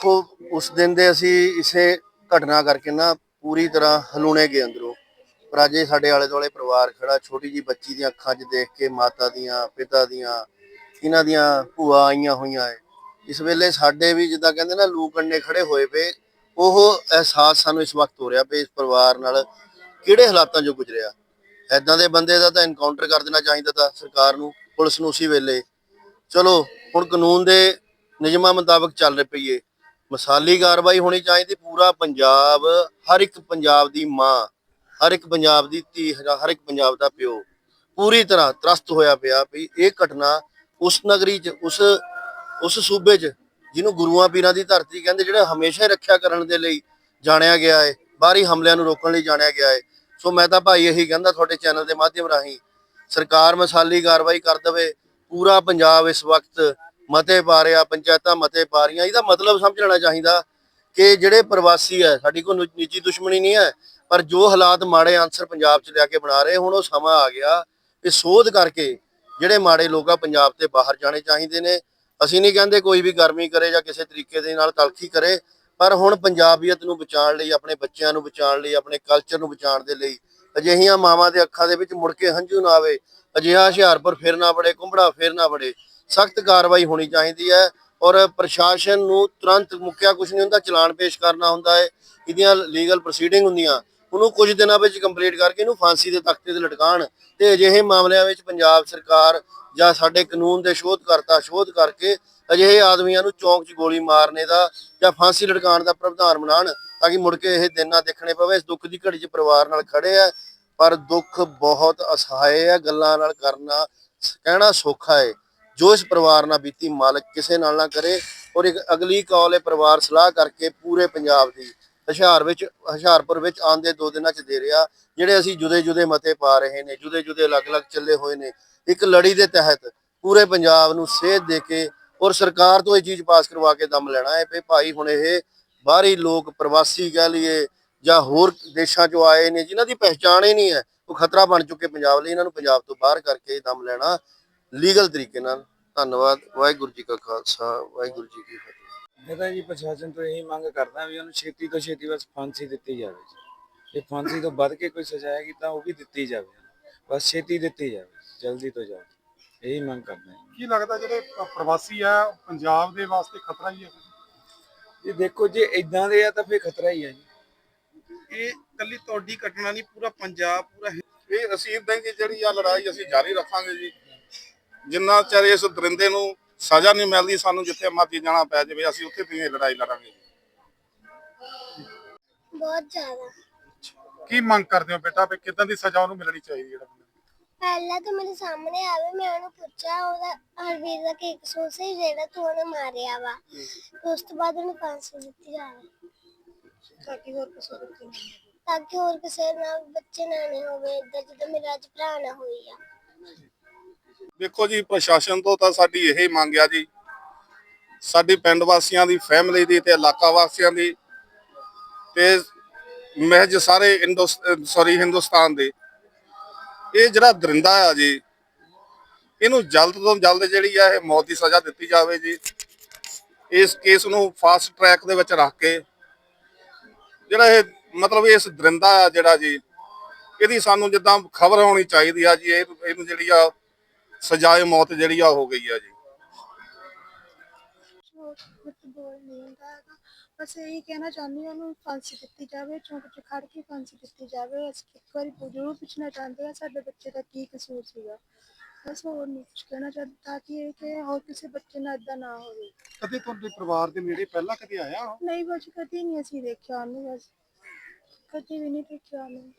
ਦੇਖੋ, ਉਸ ਦਿਨ ਦੇ ਅਸੀਂ ਇਸੇ ਘਟਨਾ ਕਰਕੇ ਨਾ ਪੂਰੀ ਤਰ੍ਹਾਂ ਹਲੂਣੇ ਗਏ ਅੰਦਰੋਂ। ਪਰ ਅੱਜ ਸਾਡੇ ਆਲੇ ਦੁਆਲੇ ਪਰਿਵਾਰ ਖੜਾ, ਛੋਟੀ ਜੀ ਬੱਚੀ ਦੀਆਂ ਅੱਖਾਂ 'ਚ ਦੇਖ ਕੇ ਮਾਤਾ ਦੀਆਂ, ਪਿਤਾ ਦੀਆਂ, ਇਹਨਾਂ ਦੀਆਂ ਭੂਆ ਆਈਆਂ ਹੋਈਆਂ ਐ ਇਸ ਵੇਲੇ ਸਾਡੇ ਵੀ ਜਿੱਦਾਂ ਕਹਿੰਦੇ ਨਾ, ਲੂ ਕੰਨੇ ਖੜੇ ਹੋਏ ਪਏ। ਉਹ ਅਹਿਸਾਸ ਸਾਨੂੰ ਇਸ ਵਕਤ ਹੋ ਰਿਹਾ ਵੀ ਇਸ ਪਰਿਵਾਰ ਨਾਲ ਕਿਹੜੇ ਹਾਲਾਤਾਂ 'ਚੋਂ ਗੁਜ਼ਰਿਆ? ਐਦਾਂ ਦੇ ਬੰਦੇ ਦਾ ਤਾਂ ਐਨਕਾਊਂਟਰ ਕਰ ਦੇਣਾ ਚਾਹੀਦਾ ਤਾਂ ਸਰਕਾਰ ਨੂੰ, ਪੁਲਿਸ ਨੂੰ ਉਸੇ ਵੇਲੇ। ਚਲੋ, ਹੁਣ ਕਾਨੂੰਨ ਦੇ ਨਿਯਮਾਂ ਮੁਤਾਬਕ ਚੱਲ ਰਹੇ ਪਈਏ। ਮਸਾਲੀ ਕਾਰਵਾਈ ਹੋਣੀ ਚਾਹੀਦੀ, ਪੂਰਾ ਪੰਜਾਬ, ਹਰ ਇੱਕ ਪੰਜਾਬ ਦੀ ਮਾਂ, ਹਰ ਇੱਕ ਪੰਜਾਬ ਦੀ ਧੀ, ਹਰ ਇੱਕ ਪੰਜਾਬ ਦਾ ਪਿਓ, ਪੂਰੀ ਤਰ੍ਹਾਂ ਤਰਸਤ ਹੋਇਆ ਪਿਆ ਵੀ ਇਹ ਘਟਨਾ ਉਸ ਨਗਰੀ 'ਚ, ਉਸ ਉਸ ਸੂਬੇ 'ਚ, ਜਿਹਨੂੰ ਗੁਰੂਆਂ ਪੀਰਾਂ ਦੀ ਧਰਤੀ ਕਹਿੰਦੇ ਜਿਹੜਾ ਹਮੇਸ਼ਾ ਹੀ ਰੱਖਿਆ ਕਰਨ ਦੇ ਲਈ ਜਾਣਿਆ ਗਿਆ ਹੈ, ਬਾਹਰੀ ਹਮਲਿਆਂ ਨੂੰ ਰੋਕਣ ਲਈ ਜਾਣਿਆ ਗਿਆ ਹੈ। ਸੋ ਮੈਂ ਤਾਂ ਭਾਈ ਇਹੀ ਕਹਿੰਦਾ ਤੁਹਾਡੇ ਚੈਨਲ ਦੇ ਮਾਧਿਅਮ ਰਾਹੀਂ ਸਰਕਾਰ ਮਸਾਲੀ ਕਾਰਵਾਈ ਕਰ ਦੇਵੇ, ਪੂਰਾ ਪੰਜਾਬ ਇਸ ਵਕਤ ਮਤੇ ਪਾ ਰਿਹਾ ਪੰਚਾਇਤਾਂ ਮਤੇ ਪਾ ਰਹੀਆਂ ਇਹਦਾ ਮਤਲਬ ਸਮਝ ਲੈਣਾ ਚਾਹੀਦਾ ਕਿ ਜਿਹੜੇ ਪ੍ਰਵਾਸੀ ਹੈ, ਸਾਡੀ ਕੋਈ ਨਿੱਜੀ ਦੁਸ਼ਮਣੀ ਨਹੀਂ ਹੈ, ਪਰ ਜੋ ਹਾਲਾਤ ਮਾੜੇ ਅਨਸਰ ਪੰਜਾਬ 'ਚ ਲਿਆ ਕੇ ਬਣਾ ਰਹੇ, ਹੁਣ ਉਹ ਸਮਾਂ ਆ ਗਿਆ ਕਿ ਸੋਧ ਕਰਕੇ ਜਿਹੜੇ ਮਾੜੇ ਲੋਕ ਆ, ਪੰਜਾਬ ਤੇ ਬਾਹਰ ਜਾਣੇ ਚਾਹੀਦੇ ਨੇ। ਅਸੀਂ ਨਹੀਂ ਕਹਿੰਦੇ ਕੋਈ ਵੀ ਗਰਮੀ ਕਰੇ ਜਾਂ ਕਿਸੇ ਤਰੀਕੇ ਦੇ ਨਾਲ ਤਲਖੀ ਕਰੇ, ਪਰ ਹੁਣ ਪੰਜਾਬੀਅਤ ਨੂੰ ਬਚਾਉਣ ਲਈ, ਆਪਣੇ ਬੱਚਿਆਂ ਨੂੰ ਬਚਾਉਣ ਲਈ, ਆਪਣੇ ਕਲਚਰ ਨੂੰ ਬਚਾਉਣ ਦੇ ਲਈ ਅਜਿਹੀਆਂ ਮਾਵਾਂ ਦੇ ਅੱਖਾਂ ਦੇ ਵਿੱਚ ਮੁੜ ਕੇ ਹੰਝੂ ਨਾ ਆਵੇ, ਅਜਿਹਾ ਹੁਸ਼ਿਆਰਪੁਰ ਫਿਰ ਨਾ ਬੜੇ ਕੁੰਬੜਾ ਫਿਰ ਨਾ ਬੜੇ ਸਖਤ ਕਾਰਵਾਈ ਹੋਣੀ ਚਾਹੀਦੀ ਹੈ ਔਰ ਪ੍ਰਸ਼ਾਸਨ ਨੂੰ ਤੁਰੰਤ ਮੁੱਕਿਆ ਕੁਝ ਨਹੀਂ ਹੁੰਦਾ, ਚਲਾਨ ਪੇਸ਼ ਕਰਨਾ ਹੁੰਦਾ ਹੈ, ਇਹਦੀਆਂ ਲੀਗਲ ਪ੍ਰੋਸੀਡਿੰਗ ਹੁੰਦੀਆਂ। ਉਹਨੂੰ ਕੁਝ ਦਿਨਾਂ ਵਿੱਚ ਕੰਪਲੀਟ ਕਰਕੇ ਇਹਨੂੰ ਫਾਂਸੀ ਦੇ ਤਖਤੇ ਤੇ ਲਟਕਾਉਣ ਤੇ ਅਜਿਹੇ ਮਾਮਲਿਆਂ ਵਿੱਚ ਪੰਜਾਬ ਸਰਕਾਰ ਜਾਂ ਸਾਡੇ ਕਾਨੂੰਨ ਦੇ ਸ਼ੋਧਕਰਤਾ ਸ਼ੋਧ ਕਰਕੇ ਅਜਿਹੇ ਆਦਮੀਆਂ ਨੂੰ ਚੌਂਕ 'ਚ ਗੋਲੀ ਮਾਰਨੇ ਦਾ ਜਾਂ ਫਾਂਸੀ ਲਟਕਾਉਣ ਦਾ ਪ੍ਰਵਧਾਨ ਬਣਾਉਣ ਤਾਂ ਕਿ ਮੁੜ ਕੇ ਇਹ ਦਿਨ ਨਾ ਦੇਖਣੇ ਪਵੇ। ਇਸ ਦੁੱਖ ਦੀ ਘੜੀ 'ਚ ਪਰਿਵਾਰ ਨਾਲ ਖੜੇ ਆ, ਪਰ ਦੁੱਖ ਬਹੁਤ ਅਸਹਾਏ ਹੈ ਗੱਲਾਂ ਨਾਲ ਕਰਨਾ ਕਹਿਣਾ ਸੌਖਾ ਹੈ ਜੋ ਇਸ ਪਰਿਵਾਰ ਨਾਲ ਬੀਤੀ ਮਾਲਕ ਕਿਸੇ ਨਾਲ ਨਾ ਕਰੇ ਔਰ ਇੱਕ ਅਗਲੀ ਕਾਲ ਇਹ ਪਰਿਵਾਰ ਸਲਾਹ ਕਰਕੇ ਪੂਰੇ ਪੰਜਾਬ ਦੀ ਹੁਸ਼ਿਆਰ ਵਿੱਚ, ਹੁਸ਼ਿਆਰਪੁਰ ਵਿੱਚ ਆਂਦੇ ਦੋ ਦਿਨਾਂ ਚ ਦੇ ਰਿਹਾ, ਜਿਹੜੇ ਅਸੀਂ ਜੁਦੇ ਜੁਦੇ ਮਤੇ ਪਾ ਰਹੇ ਨੇ ਜੁਦੇ ਜੁਦੇ ਅਲੱਗ-ਅਲੱਗ ਚੱਲੇ ਹੋਏ ਨੇ। ਇੱਕ ਲੜੀ ਦੇ ਤਹਿਤ ਪੂਰੇ ਪੰਜਾਬ ਨੂੰ ਸੇਧ ਦੇ ਕੇ ਔਰ ਸਰਕਾਰ ਤੋਂ ਇਹ ਚੀਜ਼ ਪਾਸ ਕਰਵਾ ਕੇ ਦਮ ਲੈਣਾ ਹੈ ਵੀ ਭਾਈ ਹੁਣ ਇਹ ਬਾਹਰੀ ਲੋਕ ਪ੍ਰਵਾਸੀ ਕਹਿ ਲਈਏ ਜਾਂ ਹੋਰ ਦੇਸ਼ਾਂ ਚੋਂ ਆਏ ਨੇ, ਜਿਨ੍ਹਾਂ ਦੀ ਪਹਿਚਾਣ ਹੀ ਨਹੀਂ ਹੈ, ਉਹ ਖਤਰਾ ਬਣ ਚੁੱਕੇ ਪੰਜਾਬ ਲਈ, ਇਹਨਾਂ ਨੂੰ ਪੰਜਾਬ ਤੋਂ ਬਾਹਰ ਕਰਕੇ ਦਮ ਲੈਣਾ। ਲੀਗਲ ਤਰੀਕੇ ਨਾਲ। ਧੰਨਵਾਦ। ਵਾਹਿਗੁਰੂ ਜੀ ਕਾ ਖਾਲਸਾ। ਵਾਹਿਗੁਰੂ ਜੀ ਕੀ ਫਤਿਹ। ਮੈਂ ਤਾਂ ਜੀ ਪ੍ਰਸ਼ਾਸਨ ਤੋਂ ਇਹੀ ਮੰਗ ਕਰਦਾ ਵੀ ਉਹਨੂੰ ਛੇਤੀ ਤੋਂ ਛੇਤੀ ਬਸ ਫਾਂਸੀ ਦਿੱਤੀ ਜਾਵੇ ਜੀ। ਫਾਂਸੀ ਤੋਂ ਵੱਧ ਕੇ ਕੋਈ ਸਜ਼ਾ ਹੈਗੀ ਤਾਂ ਉਹ ਵੀ ਦਿੱਤੀ ਜਾਵੇ। ਬਸ ਛੇਤੀ ਦਿੱਤੀ ਜਾਵੇ। ਜਲਦੀ ਤੋਂ ਜਲਦੀ। ਇਹੀ ਮੰਗ ਕਰਦਾ ਹਾਂ ਕੀ ਲੱਗਦਾ ਜਿਹੜੇ ਪ- ਪ੍ਰਵਾਸੀ ਆ ਪੰਜਾਬ ਦੇ ਵਾਸਤੇ ਖਤਰਾ ਹੀ ਹੈ? ਇਹ ਦੇਖੋ ਜੇ ਇਦਾਂ ਦੇ ਆ ਤਾਂ ਫੇਰ ਖਤਰਾ ਹੀ ਹੈ ਜੀ। ਇਹ ਕੱਲੀ ਤੁਹਾਡੀ ਘਟਨਾ ਨਹੀਂ ਪੂਰਾ ਪੰਜਾਬ ਪੂਰਾ ਇਹ ਅਸੀਂ ਇਦਾਂ ਹੀ ਜਿਹੜੀ ਆ ਲੜਾਈ ਅਸੀਂ ਜਾਰੀ ਰੱਖਾਂਗੇ ਜੀ। ਜਿੰਨਾ ਚਿਰ ਇਸ ਦਰਿੰਦੇ ਨੂੰ ਸਜ਼ਾ ਨਹੀਂ ਮਿਲਦੀ ਸਾਨੂੰ ਜਿੱਥੇ ਮਰਜ਼ੀ ਜਾਣਾ ਪੈ ਜਾਵੇ ਅਸੀਂ ਉੱਥੇ ਵੀ ਇਹ ਲੜਾਈ ਲੜਾਂਗੇ ਬਹੁਤ ਜ਼ਿਆਦਾ। ਕੀ ਮੰਗ ਕਰਦੇ ਹੋ ਬੇਟਾ? ਵੀ ਕਿਦਾਂ ਦੀ ਸਜ਼ਾ ਉਹਨੂੰ ਮਿਲਣੀ ਚਾਹੀਦੀ ਜਿਹੜਾ ਬੰਦਾ? ਪਹਿਲਾਂ ਤਾਂ ਮੇਰੇ ਸਾਹਮਣੇ ਆਵੇ ਮੈਂ ਉਹਨੂੰ ਪੁੱਛਿਆ ਉਹਦਾ ਹਰਵੀਰ ਦਾ ਕੀ ਕਸੂਰ ਸੀ ਜਿਹੜਾ ਤੂੰ ਉਹਨੇ ਮਾਰਿਆ ਵਾ। ਉਸ ਤੋਂ ਬਾਅਦ ਉਹਨੂੰ ਫਾਂਸੀ ਦਿੱਤੀ ਜਾਵੇ ਤਾਂ ਕਿ ਹੋਰ ਕਿਸੇ ਤਾਂ ਕਿ ਹੋਰ ਕਿਸੇ ਨਾਲ ਬੱਚੇ ਨਾ ਨਹੀਂ ਹੋਵੇ ਏਦਾਂ ਜਿੱਦਾਂ ਮੇਰਾ ਅੱਜ ਭਰਾ ਨਾ ਹੋਈ ਆ। ਦੇਖੋ ਜੀ, ਪ੍ਰਸ਼ਾਸਨ ਤੋਂ ਤਾਂ ਸਾਡੀ ਇਹ ਮੰਗ ਆ ਜੀ। ਸਾਡੀ ਪਿੰਡ ਵਾਸੀਆਂ ਦੀ ਫੈਮਿਲੀ ਦੀ ਤੇ ਇਲਾਕਾ ਵਾਸੀਆਂ ਦੀ ਤੇ ਮਹਿਜ ਸਾਰੇ ਇੰਡੋ ਸੌਰੀ ਹਿੰਦੁਸਤਾਨ ਦੇ। ਇਹ ਜਿਹੜਾ ਦਰਿੰਦਾ ਆ ਜੀ, ਇਹਨੂੰ ਜਲਦ ਤੋਂ ਜਲਦ ਜਿਹੜੀ ਆ, ਇਹ ਮੌਤ ਦੀ ਸਜ਼ਾ ਦਿੱਤੀ ਜਾਵੇ ਜੀ। ਇਸ ਕੇਸ ਨੂੰ ਫਾਸਟ ਟਰੈਕ ਦੇ ਵਿੱਚ ਰੱਖ ਕੇ ਜਿਹੜਾ ਇਹ ਮਤਲਬ ਇਸ ਦਰਿੰਦਾ ਆ ਜਿਹੜਾ ਜੀ, ਇਹਦੀ ਸਾਨੂੰ ਜਿੱਦਾਂ ਖਬਰ ਹੋਣੀ ਚਾਹੀਦੀ ਆ ਜੀ, ਇਹ ਇਹਨੂੰ ਜਿਹੜੀ ਆ ਸਜ਼ਾਏ ਮੌਤ ਜਿਹੜੀ ਆ ਹੋ ਗਈ ਆ ਜੀ। ਕੁਝ ਬਸ ਇਹੀ ਕਹਿਣਾ ਚਾਹੁੰਦੀ ਹਾਂ ਉਹਨੂੰ ਫਾਂਸੀ ਦਿੱਤੀ ਜਾਵੇ ਚੌਂਕ 'ਚ ਖੜ ਕੇ ਫਾਂਸੀ ਦਿੱਤੀ ਜਾਵੇ। ਅਸੀਂ ਇੱਕ ਵਾਰੀ ਜ਼ਰੂਰ ਪੁੱਛਣਾ ਚਾਹੁੰਦੇ ਹਾਂ ਸਾਡੇ ਬੱਚੇ ਦਾ ਕੀ ਕਸੂਰ ਸੀਗਾ। ਬਸ ਹੋਰ ਨਹੀਂ ਕੁਝ ਕਹਿਣਾ ਚਾਹੁੰਦੇ ਤਾਂ ਕਿ ਇਹ ਕਿ ਹੋਰ ਕਿਸੇ ਬੱਚੇ ਨਾਲ ਇਦਾਂ ਨਾ ਹੋਵੇ। ਕਦੇ ਤੁਹਾਡੇ ਪਰਿਵਾਰ ਦੇ ਨੇੜੇ ਪਹਿਲਾਂ ਕਦੇ ਆਇਆ ਉਹ? ਨਹੀਂ ਬਸ ਕਦੀ ਨਹੀਂ ਅਸੀਂ ਦੇਖਿਆ ਉਹਨੂੰ ਬਸ। ਕਦੀ ਵੀ ਨਹੀਂ ਦੇਖਿਆ ਉਹਨੂੰ।